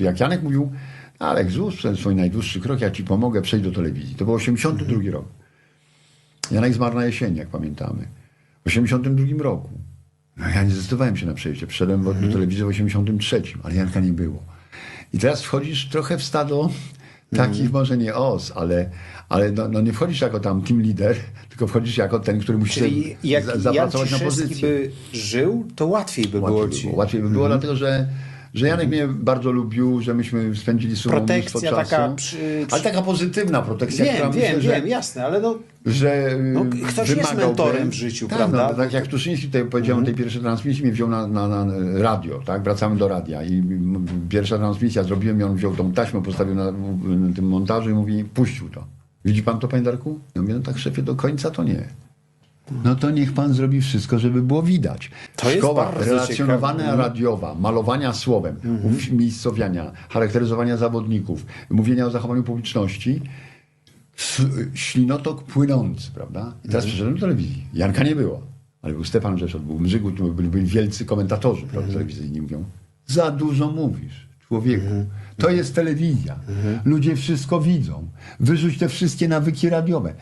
Jak Janek mówił, Alek, złóż ten swój najdłuższy krok, ja ci pomogę przejść do telewizji. To był 82 rok. Janek zmarł na jesieni, jak pamiętamy. W 82 roku. No ja nie zdecydowałem się na przejście. Przyszedłem do telewizji w 83, ale Janka nie było. I teraz wchodzisz trochę w stado takich, może nie os, ale, ale no, no nie wchodzisz jako tam team leader, tylko wchodzisz jako ten, który musi Czyli jak za- Jan zapracować na pozycję. by żył, to łatwiej by było Łatwiej ci. by było, łatwiej by było dlatego że, że Janek mnie bardzo lubił, że myśmy spędzili sobą Protekcja mnóstwo czasu. taka przy- Ale taka pozytywna protekcja, która Wiem, myślę, wiem, że, wiem, jasne, ale no, że No, y, ktoś jest wymagałby- mentorem w życiu, tak, prawda? No, tak jak Tuszyński tutaj powiedział na tej pierwszej transmisji, mnie wziął na, na, na radio, tak? Wracamy do radia i pierwsza transmisja zrobiłem i on wziął tą taśmę, postawił na, na tym montażu i mówi, puścił to. Widzi pan to, panie Darku? Ja mówię, no tak szefie, do końca to nie. No to niech pan zrobi wszystko, żeby było widać. To jest Szkoła bardzo relacjonowania ciekawe. radiowa, malowania słowem, umiejscowiania, charakteryzowania zawodników, mówienia o zachowaniu publiczności, ślinotok płynący, prawda? I teraz przyszedłem do telewizji. Janka nie było, ale był Stefan Rzeszot, był Mrzygut, byli, byli wielcy komentatorzy prawda, telewizyjni. Mówią, za dużo mówisz, człowieku. To jest telewizja. Ludzie wszystko widzą. Wyrzuć te wszystkie nawyki radiowe.